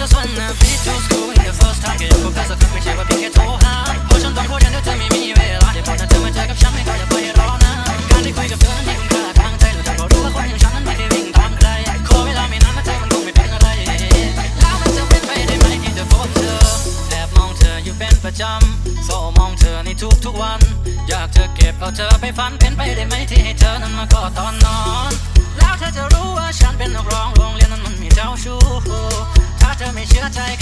just wanna be to school in the first target พวกเธอสักครั้งไม่ใช่ว่าเพียงแค่โทรหาเพราะฉันต้องพูดแทนที่เธอไม่มีเวลาเดี๋ยวพอเธอมาเจอกับฉันไม่ก็อย่าไปรอนะการได้คุยกับเธอนั้นมีคุณค่าทางใจหรือเธอก็รู้ว่าคนอย่างฉันนั้นไม่เคยวิ่งตามใครขอเวลาไม่นานนะเธอมันคงไม่เป็นอะไรแล้วมันจะเป็นไปได้ไหมที่จะพบเธอแอบมองเธออยู่เป็นประจำเฝ้ามองเธอในทุกๆวัน อยากจะเก็บเอาเธอไปฝันเป็นไปได้ไหมที่ให้เธอนั้นมากอดตอนนอนา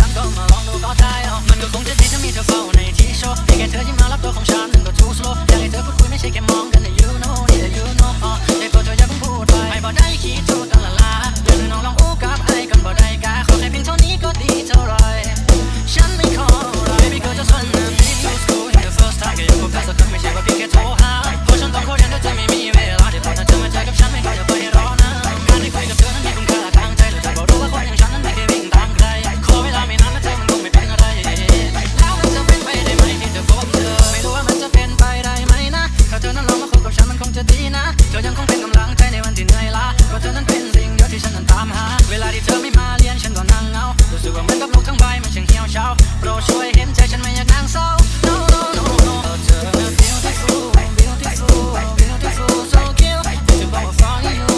ใบมันช่างเหี่ยวเฉาโปรดช่วยเห็นใจฉันไม่อยากนั่งเศร้า no no no no เธอ beautiful beautiful beautiful so cute อยากจะบอกว่า for you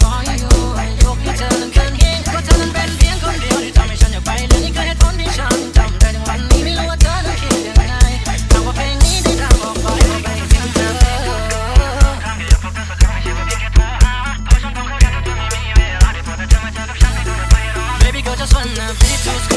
for you ยกให้เธอนั้นขึ้นหิ้งเพราะเธอนั้นเป็นเพียงคนเดียวที่ทำให้ฉันอยากไปเรียนนี่คือเหตุผลที่ฉันจำได้ถึงวันนี้ไม่รู้ว่าเธอนั้นคิดยังไงหากว่าเพลงนี้ได้ดังออกไปก็ไปถึงเธอ Baby girl just wanna be too